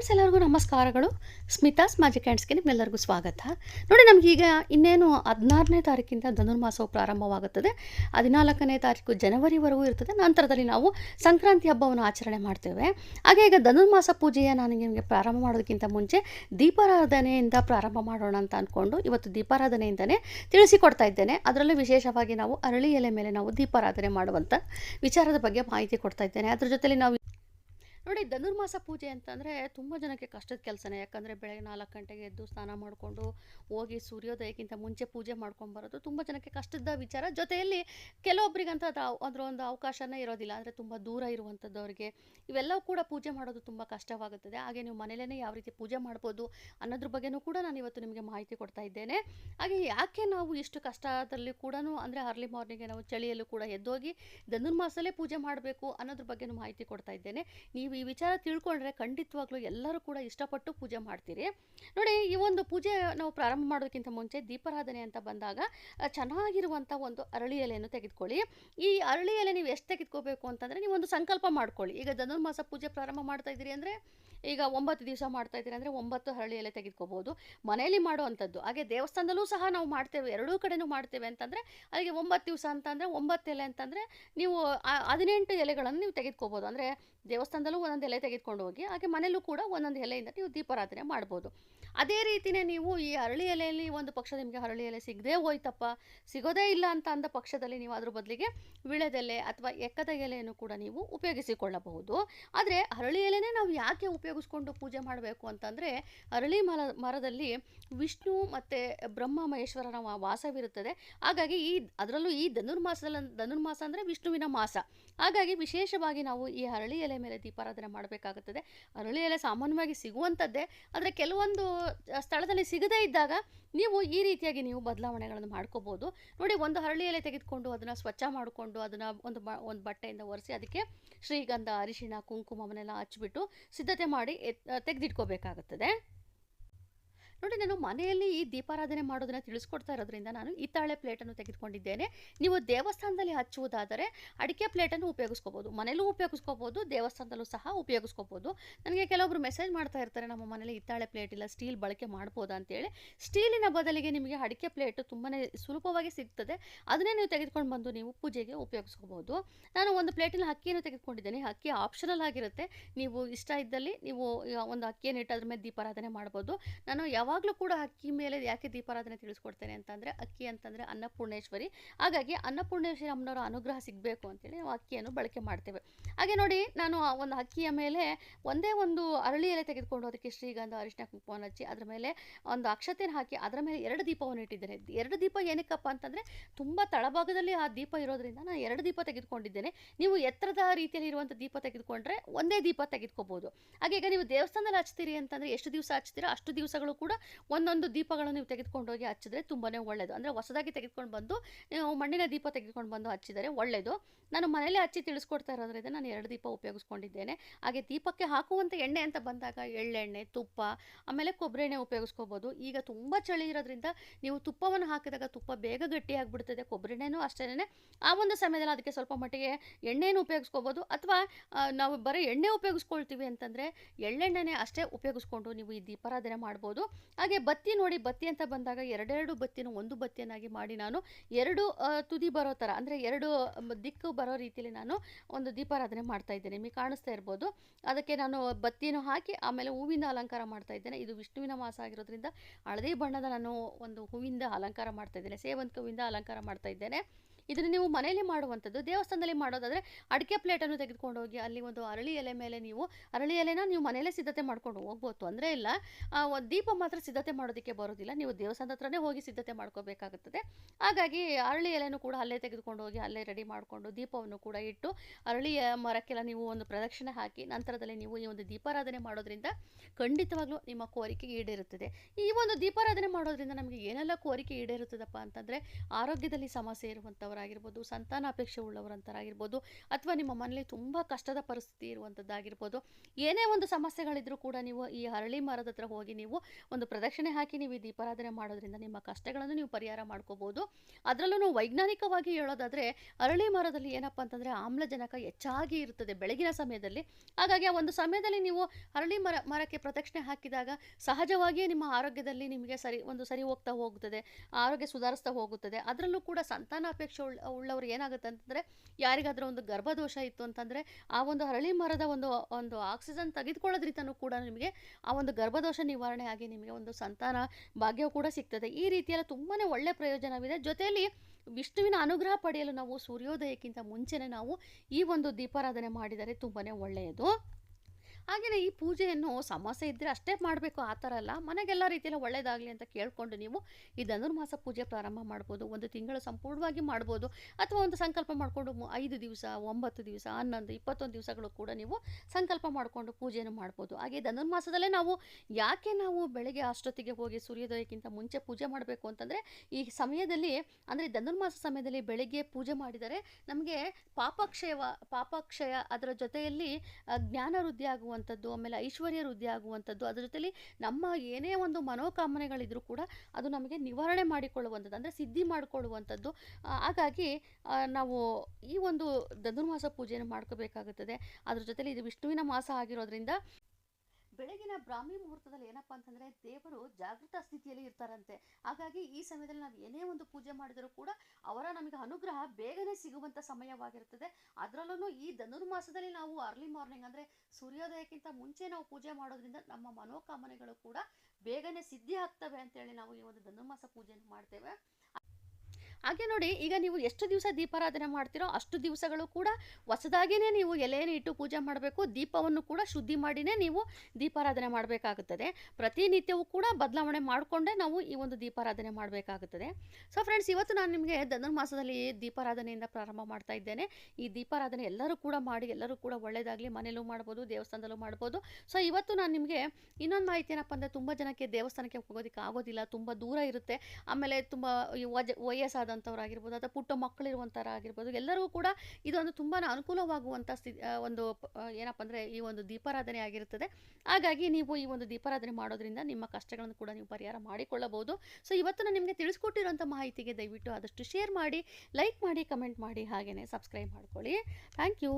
Friends ಎಲ್ಲರಿಗೂ ನಮಸ್ಕಾರಗಳು. Smitha's magic ಹ್ಯಾಂಡ್ಸ್ಗೆ ನಿಮ್ಮೆಲ್ಲರಿಗೂ ಸ್ವಾಗತ. ನೋಡಿ ನಮಗೀಗ ಇನ್ನೇನು ಹದಿನಾರನೇ ತಾರೀಕಿಂದ ಧನುರ್ಮಾಸವು ಪ್ರಾರಂಭವಾಗುತ್ತದೆ. ಹದಿನಾಲ್ಕನೇ ತಾರೀಕು ಜನವರಿವರೆಗೂ ಇರ್ತದೆ. ನಂತರದಲ್ಲಿ ನಾವು ಸಂಕ್ರಾಂತಿ ಹಬ್ಬವನ್ನು ಆಚರಣೆ ಮಾಡ್ತೇವೆ. ಹಾಗೆ ಈಗ ಧನುರ್ಮಾಸ ಪೂಜೆಯ ನಾನು ನಿಮಗೆ ಪ್ರಾರಂಭ ಮಾಡೋದಕ್ಕಿಂತ ಮುಂಚೆ ದೀಪಾರಾಧನೆಯಿಂದ ಪ್ರಾರಂಭ ಮಾಡೋಣ ಅಂತ ಅಂದ್ಕೊಂಡು ಇವತ್ತು ದೀಪಾರಾಧನೆಯಿಂದನೇ ತಿಳಿಸಿಕೊಡ್ತಾ ಇದ್ದೇನೆ. ಅದರಲ್ಲೂ ವಿಶೇಷವಾಗಿ ನಾವು ಅರಳಿ ಎಲೆ ಮೇಲೆ ನಾವು ದೀಪಾರಾಧನೆ ಮಾಡುವಂಥ ವಿಚಾರದ ಬಗ್ಗೆ ಮಾಹಿತಿ ಕೊಡ್ತಾ ಇದ್ದೇನೆ. ಅದ್ರ ಜೊತೆಯಲ್ಲಿ ನಾವು ನೋಡಿ ಧನುರ್ಮಾಸ ಪೂಜೆ ಅಂತಂದರೆ ತುಂಬ ಜನಕ್ಕೆ ಕಷ್ಟದ ಕೆಲಸನೇ. ಯಾಕಂದರೆ ಬೆಳಗ್ಗೆ ನಾಲ್ಕು ಗಂಟೆಗೆ ಎದ್ದು ಸ್ನಾನ ಮಾಡಿಕೊಂಡು ಹೋಗಿ ಸೂರ್ಯೋದಯಕ್ಕಿಂತ ಮುಂಚೆ ಪೂಜೆ ಮಾಡ್ಕೊಂಡು ಬರೋದು ತುಂಬ ಜನಕ್ಕೆ ಕಷ್ಟದ ವಿಚಾರ. ಜೊತೆಯಲ್ಲಿ ಕೆಲವೊಬ್ಬರಿಗಂತ ಅದು ಅದರ ಒಂದು ಅವಕಾಶನೇ ಇರೋದಿಲ್ಲ. ಅಂದರೆ ತುಂಬ ದೂರ ಇರುವಂಥದ್ದವ್ರಿಗೆ ಇವೆಲ್ಲವೂ ಕೂಡ ಪೂಜೆ ಮಾಡೋದು ತುಂಬ ಕಷ್ಟವಾಗುತ್ತದೆ. ಹಾಗೆ ನೀವು ಮನೇಲೇ ಯಾವ ರೀತಿ ಪೂಜೆ ಮಾಡ್ಬೋದು ಅನ್ನೋದ್ರ ಬಗ್ಗೆನೂ ಕೂಡ ನಾನು ಇವತ್ತು ನಿಮಗೆ ಮಾಹಿತಿ ಕೊಡ್ತಾ ಇದ್ದೇನೆ. ಹಾಗೆ ಯಾಕೆ ನಾವು ಇಷ್ಟು ಕಷ್ಟದಲ್ಲಿ ಕೂಡ ಅಂದರೆ ಅರ್ಲಿ ಮಾರ್ನಿಂಗ್ಗೆ ನಾವು ಚಳಿಯಲ್ಲೂ ಕೂಡ ಎದ್ದೋಗಿ ಧನುರ್ಮಾಸಲ್ಲೇ ಪೂಜೆ ಮಾಡಬೇಕು ಅನ್ನೋದ್ರ ಬಗ್ಗೆನೂ ಮಾಹಿತಿ ಕೊಡ್ತಾ ಇದ್ದೇನೆ. ನೀವು ಈ ವಿಚಾರ ತಿಳ್ಕೊಂಡ್ರೆ ಖಂಡಿತವಾಗ್ಲೂ ಎಲ್ಲರೂ ಕೂಡ ಇಷ್ಟಪಟ್ಟು ಪೂಜೆ ಮಾಡ್ತೀರಿ. ನೋಡಿ, ಈ ಒಂದು ಪೂಜೆ ನಾವು ಪ್ರಾರಂಭ ಮಾಡೋದಕ್ಕಿಂತ ಮುಂಚೆ ದೀಪಾರಾಧನೆ ಅಂತ ಬಂದಾಗ ಚೆನ್ನಾಗಿರುವಂಥ ಒಂದು ಅರಳಿ ಎಲೆಯನ್ನು ತೆಗೆದುಕೊಳ್ಳಿ. ಈ ಅರಳಿ ಎಲೆ ನೀವು ಎಷ್ಟು ತೆಗೆದುಕೋಬೇಕು ಅಂತಂದರೆ ನೀವು ಒಂದು ಸಂಕಲ್ಪ ಮಾಡ್ಕೊಳ್ಳಿ. ಈಗ ಧನುರ್ಮಾಸ ಪೂಜೆ ಪ್ರಾರಂಭ ಮಾಡ್ತಾ ಇದ್ದೀರಿ ಅಂದರೆ, ಈಗ ಒಂಬತ್ತು ದಿವಸ ಮಾಡ್ತಾ ಇದ್ದೀರಿ ಅಂದರೆ ಒಂಬತ್ತು ಹರಳಿ ಎಲೆ ತೆಗೆದುಕೋಬೋದು ಮನೆಯಲ್ಲಿ ಮಾಡುವಂಥದ್ದು, ಹಾಗೆ ದೇವಸ್ಥಾನದಲ್ಲೂ ಸಹ ನಾವು ಮಾಡ್ತೇವೆ, ಎರಡೂ ಕಡೆನೂ ಮಾಡ್ತೇವೆ ಅಂತಂದರೆ ಅಲ್ಲಿಗೆ ಒಂಬತ್ತು ದಿವಸ ಅಂತಂದರೆ ಒಂಬತ್ತು ಎಲೆ ಅಂತಂದರೆ ನೀವು ಹದಿನೆಂಟು ಎಲೆಗಳನ್ನು ನೀವು ತೆಗೆದುಕೋಬೋದು ಅಂದರೆ ದೇವಸ್ಥಾನದಲ್ಲೂ ಒಂದೊಂದು ಎಲೆ ತೆಗೆದುಕೊಂಡು ಹೋಗಿ, ಹಾಗೆ ಮನೆಯಲ್ಲೂ ಕೂಡ ಒಂದೊಂದು ಎಲೆಯಿಂದ ನೀವು ದೀಪಾರಾಧನೆ ಮಾಡ್ಬೋದು. ಅದೇ ರೀತಿಯೇ ನೀವು ಈ ಅರಳಿ ಎಲೆಯಲ್ಲಿ ಒಂದು ಪಕ್ಷ ನಿಮಗೆ ಅರಳಿ ಎಲೆ ಸಿಗದೇ ಹೋಯ್ತಪ್ಪ, ಸಿಗೋದೇ ಇಲ್ಲ ಅಂತ ಅಂದ ಪಕ್ಷದಲ್ಲಿ ನೀವು ಅದ್ರ ಬದಲಿಗೆ ವಿಳೆದೆಲೆ ಅಥವಾ ಎಕ್ಕದ ಎಲೆಯನ್ನು ಕೂಡ ನೀವು ಉಪಯೋಗಿಸಿಕೊಳ್ಳಬಹುದು. ಆದರೆ ಅರಳಿ ಎಲೆನೇ ನಾವು ಯಾಕೆ ಉಪಯೋಗಿಸ್ಕೊಂಡು ಪೂಜೆ ಮಾಡಬೇಕು ಅಂತಂದರೆ ಅರಳಿ ಮರ ಮರದಲ್ಲಿ ವಿಷ್ಣು ಮತ್ತು ಬ್ರಹ್ಮ ಮಹೇಶ್ವರನ ವಾಸವಿರುತ್ತದೆ. ಹಾಗಾಗಿ ಈ ಅದರಲ್ಲೂ ಈ ಧನುರ್ಮಾಸದಲ್ಲಿ ಧನುರ್ಮಾಸ ಅಂದರೆ ವಿಷ್ಣುವಿನ ಮಾಸ. ಹಾಗಾಗಿ ವಿಶೇಷವಾಗಿ ನಾವು ಈ ಅರಳಿ ಎಲೆ ಮೇಲೆ ದೀಪಾರಾಧನೆ ಮಾಡಬೇಕಾಗುತ್ತದೆ. ಅರಳಿ ಎಲೆ ಸಾಮಾನ್ಯವಾಗಿ ಸಿಗುವಂಥದ್ದೇ, ಆದರೆ ಕೆಲವೊಂದು ಸ್ಥಳದಲ್ಲಿ ಸಿಗದೇ ಇದ್ದಾಗ ನೀವು ಈ ರೀತಿಯಾಗಿ ನೀವು ಬದಲಾವಣೆಗಳನ್ನು ಮಾಡ್ಕೋಬೋದು. ನೋಡಿ, ಒಂದು ಹರಳಿ ಎಲೆ ತೆಗೆದುಕೊಂಡು ಅದನ್ನು ಸ್ವಚ್ಛ ಮಾಡಿಕೊಂಡು ಅದನ್ನು ಒಂದು ಒಂದು ಬಟ್ಟೆಯಿಂದ ಒರೆಸಿ ಅದಕ್ಕೆ ಶ್ರೀಗಂಧ, ಅರಿಶಿಣ ಕುಂಕುಮವನ್ನೆಲ್ಲ ಹಚ್ಚಿಬಿಟ್ಟು ಸಿದ್ಧತೆ ಮಾಡಿ ತೆಗೆದಿಟ್ಕೋಬೇಕಾಗುತ್ತದೆ. ನೋಡಿ, ನಾನು ಮನೆಯಲ್ಲಿ ಈ ದೀಪಾರಾಧನೆ ಮಾಡೋದನ್ನ ತಿಳಿಸ್ಕೊಡ್ತಾ ಇರೋದ್ರಿಂದ ನಾನು ಹಿತ್ತಾಳೆ ಪ್ಲೇಟನ್ನು ತೆಗೆದುಕೊಂಡಿದ್ದೇನೆ. ನೀವು ದೇವಸ್ಥಾನದಲ್ಲಿ ಹಚ್ಚುವುದಾದರೆ ಅಡಿಕೆ ಪ್ಲೇಟನ್ನು ಉಪಯೋಗಿಸ್ಕೋಬೋದು. ಮನೇಲೂ ಉಪಯೋಗಿಸ್ಕೋಬೋದು, ದೇವಸ್ಥಾನದಲ್ಲೂ ಸಹ ಉಪಯೋಗಿಸ್ಕೋಬೋದು. ನನಗೆ ಕೆಲವೊಬ್ರು ಮೆಸೇಜ್ ಮಾಡ್ತಾ ಇರ್ತಾರೆ, ನಮ್ಮ ಮನೇಲಿ ಹಿತ್ತಾಳೆ ಪ್ಲೇಟ್ ಇಲ್ಲ, ಸ್ಟೀಲ್ ಬಳಕೆ ಮಾಡ್ಬೋದಾ? ಅಂತೇಳಿ. ಸ್ಟೀಲಿನ ಬದಲಿಗೆ ನಿಮಗೆ ಅಡಿಕೆ ಪ್ಲೇಟು ತುಂಬಾ ಸುಲಭವಾಗಿ ಸಿಗ್ತದೆ. ಅದನ್ನೇ ನೀವು ತೆಗೆದುಕೊಂಡು ಬಂದು ನೀವು ಪೂಜೆಗೆ ಉಪಯೋಗಿಸ್ಕೋಬೋದು. ನಾನು ಒಂದು ಪ್ಲೇಟಿನ ಅಕ್ಕಿಯನ್ನು ತೆಗೆದುಕೊಂಡಿದ್ದೇನೆ. ಅಕ್ಕಿ ಆಪ್ಷನಲ್ ಆಗಿರುತ್ತೆ. ನೀವು ಇಷ್ಟ ಇದ್ದಲ್ಲಿ ನೀವು ಒಂದು ಅಕ್ಕಿಯನ್ನು ಇಟ್ಟು ಅದ್ರ ಮೇಲೆ ದೀಪಾರಾಧನೆ ಮಾಡ್ಬೋದು. ನಾನು ಯಾವಾಗಲೂ ಕೂಡ ಅಕ್ಕಿ ಮೇಲೆ ಯಾಕೆ ದೀಪಾರಾಧನೆ ತಿಳಿಸ್ಕೊಡ್ತೇನೆ ಅಂತಂದರೆ, ಅಕ್ಕಿ ಅಂತಂದರೆ ಅನ್ನಪೂರ್ಣೇಶ್ವರಿ. ಹಾಗಾಗಿ ಅನ್ನಪೂರ್ಣೇಶ್ವರಿ ಅಮ್ಮನವರ ಅನುಗ್ರಹ ಸಿಗಬೇಕು ಅಂತೇಳಿ ನಾವು ಅಕ್ಕಿಯನ್ನು ಬಳಕೆ ಮಾಡ್ತೇವೆ. ಹಾಗೆ ನೋಡಿ, ನಾನು ಆ ಒಂದು ಅಕ್ಕಿಯ ಮೇಲೆ ಒಂದೇ ಒಂದು ಅರಳಿ ಎಲೆ ತೆಗೆದುಕೊಂಡು ಅದಕ್ಕೆ ಶ್ರೀಗಂಧ ಅರಿಶಿನ ಕುಂಕುಮವನ್ನು ಹಚ್ಚಿ, ಅದರ ಮೇಲೆ ಒಂದು ಅಕ್ಷತೆಯನ್ನು ಹಾಕಿ, ಅದರ ಮೇಲೆ ಎರಡು ದೀಪವನ್ನು ಇಟ್ಟಿದ್ದೇನೆ. ಎರಡು ದೀಪ ಏನಕ್ಕಪ್ಪ ಅಂತಂದರೆ, ತುಂಬ ತಳಭಾಗದಲ್ಲಿ ಆ ದೀಪ ಇರೋದ್ರಿಂದ ನಾನು ಎರಡು ದೀಪ ತೆಗೆದುಕೊಂಡಿದ್ದೇನೆ. ನೀವು ಎತ್ತರದ ರೀತಿಯಲ್ಲಿ ಇರುವಂಥ ದೀಪ ತೆಗೆದುಕೊಂಡ್ರೆ ಒಂದೇ ದೀಪ ತೆಗೆದುಕೋಬೋದು. ಹಾಗೆ ಈಗ ನೀವು ದೇವಸ್ಥಾನದಲ್ಲಿ ಹಚ್ತೀರಿ ಅಂತಂದರೆ ಎಷ್ಟು ದಿವಸ ಹಚ್ತೀರಾ? ಅಷ್ಟು ದಿವಸಗಳು ಕೂಡ ಒಂದೊಂದು ದೀಪಗಳನ್ನು ನೀವು ತೆಗೆದುಕೊಂಡು ಹೋಗಿ ಹಚ್ಚಿದ್ರೆ ತುಂಬಾ ಒಳ್ಳೆಯದು ಅಂದರೆ ಹೊಸದಾಗಿ ತೆಗೆದುಕೊಂಡು ಬಂದು, ನೀವು ಮಣ್ಣಿನ ದೀಪ ತೆಗೆದುಕೊಂಡು ಬಂದು ಹಚ್ಚಿದರೆ ಒಳ್ಳೆಯದು ನಾನು ಮನೇಲಿ ಹಚ್ಚಿ ತಿಳಿಸ್ಕೊಡ್ತಾ ಇರೋದ್ರಿಂದ ನಾನು ಎರಡು ದೀಪ ಉಪಯೋಗಿಸ್ಕೊಂಡಿದ್ದೇನೆ. ಹಾಗೆ ದೀಪಕ್ಕೆ ಹಾಕುವಂಥ ಎಣ್ಣೆ ಅಂತ ಬಂದಾಗ ಎಳ್ಳೆಣ್ಣೆ, ತುಪ್ಪ, ಆಮೇಲೆ ಕೊಬ್ಬರಿ ಎಣ್ಣೆ ಉಪಯೋಗಿಸ್ಕೋಬೋದು. ಈಗ ತುಂಬ ಚಳಿ ಇರೋದ್ರಿಂದ ನೀವು ತುಪ್ಪವನ್ನು ಹಾಕಿದಾಗ ತುಪ್ಪ ಬೇಗ ಗಟ್ಟಿಯಾಗಿಬಿಡ್ತದೆ. ಕೊಬ್ಬರಿ ಎಣ್ಣೆನೂ ಅಷ್ಟೇ ಆ ಒಂದು ಸಮಯದಲ್ಲಿ ಅದಕ್ಕೆ ಸ್ವಲ್ಪ ಮಟ್ಟಿಗೆ ಎಣ್ಣೆಯನ್ನು ಉಪಯೋಗಿಸ್ಕೋಬೋದು. ಅಥವಾ ನಾವು ಬರೀ ಎಣ್ಣೆ ಉಪಯೋಗಿಸ್ಕೊಳ್ತೀವಿ ಅಂತಂದರೆ ಎಳ್ಳೆಣ್ಣೆನೇ ಅಷ್ಟೇ ಉಪಯೋಗಿಸ್ಕೊಂಡು ನೀವು ಈ ದೀಪಾರಾಧನೆ ಮಾಡ್ಬೋದು. ಹಾಗೆ ಬತ್ತಿ ನೋಡಿ, ಬತ್ತಿ ಅಂತ ಬಂದಾಗ ಎರಡೆರಡು ಬತ್ತಿನ ಒಂದು ಬತ್ತಿಯನ್ನಾಗಿ ಮಾಡಿ ನಾನು ಎರಡು ತುದಿ ಬರೋ ಥರ, ಅಂದರೆ ಎರಡು ದಿಕ್ಕು ಬರೋ ರೀತಿಯಲ್ಲಿ ನಾನು ಒಂದು ದೀಪಾರಾಧನೆ ಮಾಡ್ತಾ ಇದ್ದೇನೆ. ನಿಮಗೆ ಕಾಣಿಸ್ತಾ ಇರ್ಬೋದು. ಅದಕ್ಕೆ ನಾನು ಬತ್ತಿಯನ್ನು ಹಾಕಿ ಆಮೇಲೆ ಹೂವಿಂದ ಅಲಂಕಾರ ಮಾಡ್ತಾ ಇದ್ದೇನೆ. ಇದು ವಿಷ್ಣುವಿನ ಮಾಸ ಆಗಿರೋದ್ರಿಂದ ಹಳದಿ ಬಣ್ಣದ ನಾನು ಒಂದು ಹೂವಿಂದ ಅಲಂಕಾರ ಮಾಡ್ತಾ ಇದ್ದೇನೆ. ಸೇವಂತಿಗೆ ಹೂವಿಂದ ಅಲಂಕಾರ ಮಾಡ್ತಾ ಇದ್ದೇನೆ. ಇದನ್ನು ನೀವು ಮನೆಯಲ್ಲಿ ಮಾಡುವಂಥದ್ದು, ದೇವಸ್ಥಾನದಲ್ಲಿ ಮಾಡೋದಾದರೆ ಅಡಿಕೆ ಪ್ಲೇಟನ್ನು ತೆಗೆದುಕೊಂಡು ಹೋಗಿ ಅಲ್ಲಿ ಒಂದು ಅರಳಿ ಎಲೆ ಮೇಲೆ ನೀವು, ಅರಳಿ ಎಲೆನ ನೀವು ಮನೆಯಲ್ಲೇ ಸಿದ್ಧತೆ ಮಾಡ್ಕೊಂಡು ಹೋಗ್ಬೋದು. ತೊಂದರೆ ಇಲ್ಲ. ದೀಪ ಮಾತ್ರ ಸಿದ್ಧತೆ ಮಾಡೋದಕ್ಕೆ ಬರೋದಿಲ್ಲ. ನೀವು ದೇವಸ್ಥಾನದ ಹತ್ರನೇ ಹೋಗಿ ಸಿದ್ಧತೆ ಮಾಡ್ಕೋಬೇಕಾಗುತ್ತದೆ. ಹಾಗಾಗಿ ಅರಳಿ ಎಲೆನೂ ಕೂಡ ಅಲ್ಲೇ ತೆಗೆದುಕೊಂಡು ಹೋಗಿ ಅಲ್ಲೇ ರೆಡಿ ಮಾಡಿಕೊಂಡು ದೀಪವನ್ನು ಕೂಡ ಇಟ್ಟು ಅರಳಿಯ ಮರಕ್ಕೆಲ್ಲ ನೀವು ಒಂದು ಪ್ರದಕ್ಷಿಣೆ ಹಾಕಿ ನಂತರದಲ್ಲಿ ನೀವು ಈ ಒಂದು ದೀಪಾರಾಧನೆ ಮಾಡೋದ್ರಿಂದ ಖಂಡಿತವಾಗ್ಲೂ ನಿಮ್ಮ ಕೋರಿಕೆ ಈಡೇರುತ್ತದೆ. ಈ ಒಂದು ದೀಪಾರಾಧನೆ ಮಾಡೋದ್ರಿಂದ ನಮಗೆ ಏನೆಲ್ಲ ಕೋರಿಕೆ ಈಡೇರುತ್ತದಪ್ಪ ಅಂತಂದರೆ ಆರೋಗ್ಯದಲ್ಲಿ ಸಮಸ್ಯೆ ಇರುವಂಥವರ ಇರುವಂಥವ್ರಾಗಿರ್ಬೋದು ಸಂತಾನಾಪೇಕ್ಷೆ ಉಳ್ಳವರಂತರಾಗಿರ್ಬೋದು, ಅಥವಾ ನಿಮ್ಮ ಮನೇಲಿ ತುಂಬ ಕಷ್ಟದ ಪರಿಸ್ಥಿತಿ ಇರುವಂಥದ್ದಾಗಿರ್ಬೋದು ಏನೇ ಒಂದು ಸಮಸ್ಯೆಗಳಿದ್ರೂ ಕೂಡ ನೀವು ಈ ಹರಳಿ ಮರದ ಹತ್ರ ಹೋಗಿ ನೀವು ಒಂದು ಪ್ರದಕ್ಷಿಣೆ ಹಾಕಿ ನೀವು ಈ ದೀಪಾರಾಧನೆ ಮಾಡೋದ್ರಿಂದ ನಿಮ್ಮ ಕಷ್ಟಗಳನ್ನು ನೀವು ಪರಿಹಾರ ಮಾಡ್ಕೋಬಹುದು ಅದರಲ್ಲೂ ವೈಜ್ಞಾನಿಕವಾಗಿ ಹೇಳೋದಾದ್ರೆ ಅರಳಿ ಮರದಲ್ಲಿ ಏನಪ್ಪ ಅಂತಂದರೆ ಆಮ್ಲಜನಕ ಹೆಚ್ಚಾಗಿ ಇರ್ತದೆ ಬೆಳಗಿನ ಸಮಯದಲ್ಲಿ. ಹಾಗಾಗಿ ಆ ಒಂದು ಸಮಯದಲ್ಲಿ ನೀವು ಅರಳಿ ಮರ, ಮರಕ್ಕೆ ಪ್ರದಕ್ಷಿಣೆ ಹಾಕಿದಾಗ ಸಹಜವಾಗಿಯೇ ನಿಮ್ಮ ಆರೋಗ್ಯದಲ್ಲಿ ನಿಮಗೆ ಸರಿ, ಒಂದು ಸರಿ ಹೋಗ್ತಾ ಹೋಗುತ್ತದೆ ಆರೋಗ್ಯ ಸುಧಾರಿಸ್ತಾ ಹೋಗುತ್ತದೆ. ಅದರಲ್ಲೂ ಕೂಡ ಸಂತಾನಾಪೇಕ್ಷೆ ಉಳ್ಳ ಉಳ್ಳವರು ಏನಾಗುತ್ತೆ ಅಂತಂದರೆ ಯಾರಿಗಾದರೂ ಒಂದು ಗರ್ಭದೋಷ ಇತ್ತು ಅಂತಂದರೆ, ಆ ಒಂದು ಹರಳಿ ಮರದ ಒಂದು ಒಂದು ಆಕ್ಸಿಜನ್ ತೆಗೆದುಕೊಳ್ಳೋದ್ರಿಂದನೂ ಕೂಡ ನಿಮಗೆ ಆ ಒಂದು ಗರ್ಭದೋಷ ನಿವಾರಣೆ ಆಗಿ ನಿಮಗೆ ಒಂದು ಸಂತಾನ ಭಾಗ್ಯವು ಕೂಡ ಸಿಗ್ತದೆ. ಈ ರೀತಿಯೆಲ್ಲ ತುಂಬಾ ಒಳ್ಳೆಯ ಪ್ರಯೋಜನವಿದೆ. ಜೊತೆಯಲ್ಲಿ ವಿಷ್ಣುವಿನ ಅನುಗ್ರಹ ಪಡೆಯಲು ನಾವು ಸೂರ್ಯೋದಯಕ್ಕಿಂತ ಮುಂಚೆನೇ ನಾವು ಈ ಒಂದು ದೀಪಾರಾಧನೆ ಮಾಡಿದರೆ ತುಂಬಾ ಒಳ್ಳೆಯದು. ಹಾಗೆಯೇ ಈ ಪೂಜೆಯನ್ನು ಸಮಸ್ಯೆ ಇದ್ದರೆ ಅಷ್ಟೇ ಮಾಡಬೇಕು ಆ ಥರ ಅಲ್ಲ. ಮನೆಗೆಲ್ಲ ರೀತಿಯಲ್ಲಿ ಒಳ್ಳೆಯದಾಗಲಿ ಅಂತ ಕೇಳಿಕೊಂಡು ನೀವು ಈ ಧನುರ್ಮಾಸ ಪೂಜೆ ಪ್ರಾರಂಭ ಮಾಡ್ಬೋದು, ಒಂದು ತಿಂಗಳು ಸಂಪೂರ್ಣವಾಗಿ ಮಾಡ್ಬೋದು, ಅಥವಾ ಒಂದು ಸಂಕಲ್ಪ ಮಾಡಿಕೊಂಡು ಐದು ದಿವಸ, ಒಂಬತ್ತು ದಿವಸ, ಹನ್ನೊಂದು, ಇಪ್ಪತ್ತೊಂದು ದಿವಸಗಳು ಕೂಡ ನೀವು ಸಂಕಲ್ಪ ಮಾಡಿಕೊಂಡು ಪೂಜೆಯನ್ನು ಮಾಡ್ಬೋದು. ಹಾಗೆ ಧನುರ್ಮಾಸದಲ್ಲೇ ನಾವು ಯಾಕೆ ನಾವು ಬೆಳಗ್ಗೆ ಅಷ್ಟೊತ್ತಿಗೆ ಹೋಗಿ ಸೂರ್ಯೋದಯಕ್ಕಿಂತ ಮುಂಚೆ ಪೂಜೆ ಮಾಡಬೇಕು ಅಂತಂದರೆ, ಈ ಸಮಯದಲ್ಲಿ, ಅಂದರೆ ಧನುರ್ಮಾಸ ಸಮಯದಲ್ಲಿ ಬೆಳಗ್ಗೆ ಪೂಜೆ ಮಾಡಿದರೆ ನಮಗೆ ಪಾಪಕ್ಷಯವ, ಪಾಪಕ್ಷಯ ಅದರ ಜೊತೆಯಲ್ಲಿ ಜ್ಞಾನ ವೃದ್ಧಿ ಆಗುವಂಥದ್ದು, ಆಮೇಲೆ ಐಶ್ವರ್ಯ ವೃದ್ಧಿ ಆಗುವಂಥದ್ದು, ಅದರ ಜೊತೆಲಿ ನಮ್ಮ ಏನೇ ಒಂದು ಮನೋಕಾಮನೆಗಳಿದ್ರೂ ಕೂಡ ಅದು ನಮಗೆ ನಿವಾರಣೆ ಮಾಡಿಕೊಳ್ಳುವಂಥದ್ದು, ಅಂದರೆ ಸಿದ್ಧಿ ಮಾಡಿಕೊಳ್ಳುವಂಥದ್ದು. ಹಾಗಾಗಿ ನಾವು ಈ ಒಂದು ಧನುರ್ಮಾಸ ಪೂಜೆಯನ್ನು ಮಾಡ್ಕೋಬೇಕಾಗುತ್ತದೆ. ಅದ್ರ ಜೊತೆಲಿ ಇದು ವಿಷ್ಣುವಿನ ಮಾಸ ಆಗಿರೋದ್ರಿಂದ ಬೆಳಗಿನ ಬ್ರಾಹ್ಮಿ ಮುಹೂರ್ತದಲ್ಲಿ ಏನಪ್ಪಾ ಅಂತಂದರೆ ದೇವರು ಜಾಗೃತ ಸ್ಥಿತಿಯಲ್ಲಿ ಇರ್ತಾರಂತೆ. ಹಾಗಾಗಿ ಈ ಸಮಯದಲ್ಲಿ ನಾವು ಏನೇ ಒಂದು ಪೂಜೆ ಮಾಡಿದರೂ ಕೂಡ ಅವರ ನಮಗೆ ಅನುಗ್ರಹ ಬೇಗನೆ ಸಿಗುವಂಥ ಸಮಯವಾಗಿರುತ್ತದೆ. ಅದರಲ್ಲೂ ಈ ಧನುರ್ಮಾಸದಲ್ಲಿ ನಾವು ಅರ್ಲಿ ಮಾರ್ನಿಂಗ್ ಅಂದರೆ ಸೂರ್ಯೋದಯಕ್ಕಿಂತ ಮುಂಚೆ ನಾವು ಪೂಜೆ ಮಾಡೋದ್ರಿಂದ ನಮ್ಮ ಮನೋಕಾಮನೆಗಳು ಕೂಡ ಬೇಗನೆ ಸಿದ್ಧಿ ಆಗ್ತವೆ ಅಂತೇಳಿ ನಾವು ಈ ಒಂದು ಧನುರ್ಮಾಸ ಪೂಜೆಯನ್ನು ಮಾಡ್ತೇವೆ. ಹಾಗೆ ನೋಡಿ, ಈಗ ನೀವು ಎಷ್ಟು ದಿವಸ ದೀಪಾರಾಧನೆ ಮಾಡ್ತೀರೋ ಅಷ್ಟು ದಿವಸಗಳು ಕೂಡ ಹೊಸದಾಗಿಯೇ ನೀವು ಎಲೆಯನ್ನು ಇಟ್ಟು ಪೂಜೆ ಮಾಡಬೇಕು. ದೀಪವನ್ನು ಕೂಡ ಶುದ್ಧಿ ಮಾಡಿನೇ ನೀವು ದೀಪಾರಾಧನೆ ಮಾಡಬೇಕಾಗುತ್ತದೆ. ಪ್ರತಿನಿತ್ಯವೂ ಕೂಡ ಬದಲಾವಣೆ ಮಾಡಿಕೊಂಡೇ ನಾವು ಈ ಒಂದು ದೀಪಾರಾಧನೆ ಮಾಡಬೇಕಾಗುತ್ತದೆ. ಸೊ ಫ್ರೆಂಡ್ಸ್ ಇವತ್ತು ನಾನು ನಿಮಗೆ ಧನುರ್ಮಾಸದಲ್ಲಿ ದೀಪಾರಾಧನೆಯಿಂದ ಪ್ರಾರಂಭ ಮಾಡ್ತಾ ಇದ್ದೇನೆ. ಈ ದೀಪಾರಾಧನೆ ಎಲ್ಲರೂ ಕೂಡ ಮಾಡಿ, ಎಲ್ಲರೂ ಕೂಡ ಒಳ್ಳೆಯದಾಗಲಿ ಮನೆಯಲ್ಲೂ ಮಾಡ್ಬೋದು, ದೇವಸ್ಥಾನದಲ್ಲೂ ಮಾಡ್ಬೋದು. ಸೊ ಇವತ್ತು ನಾನು ನಿಮಗೆ ಇನ್ನೊಂದು ಮಾಹಿತಿ ಏನಪ್ಪ ಅಂದರೆ, ತುಂಬ ಜನಕ್ಕೆ ದೇವಸ್ಥಾನಕ್ಕೆ ಹೋಗೋದಕ್ಕೆ ಆಗೋದಿಲ್ಲ, ತುಂಬ ದೂರ ಇರುತ್ತೆ. ಆಮೇಲೆ ತುಂಬ ಈ ವಯಸ್ಸಾದಂಥವ್ರಾಗಿರ್ಬೋದು ಅಥವಾ ಪುಟ್ಟ ಮಕ್ಕಳಿರುವಂಥವ್ರು ಆಗಿರ್ಬೋದು, ಎಲ್ಲರಿಗೂ ಕೂಡ ಇದೊಂದು ತುಂಬಾ ಅನುಕೂಲವಾಗುವಂಥ ಸ್ಥಿತಿ ಒಂದು ಏನಪ್ಪ ಅಂದರೆ ಈ ಒಂದು ದೀಪಾರಾಧನೆ ಆಗಿರುತ್ತದೆ ಹಾಗಾಗಿ ನೀವು ಈ ಒಂದು ದೀಪಾರಾಧನೆ ಮಾಡೋದ್ರಿಂದ ನಿಮ್ಮ ಕಷ್ಟಗಳನ್ನು ಕೂಡ ನೀವು ಪರಿಹಾರ ಮಾಡಿಕೊಳ್ಳಬಹುದು. ಸೊ, ಇವತ್ತು ನಾನು ನಿಮಗೆ ತಿಳಿಸ್ಕೊಟ್ಟಿರುವಂಥ ಮಾಹಿತಿಗೆ ದಯವಿಟ್ಟು ಆದಷ್ಟು ಶೇರ್ ಮಾಡಿ, ಲೈಕ್ ಮಾಡಿ, ಕಮೆಂಟ್ ಮಾಡಿ ಹಾಗೆಯೇ ಸಬ್ಸ್ಕ್ರೈಬ್ ಮಾಡ್ಕೊಳ್ಳಿ. Thank you.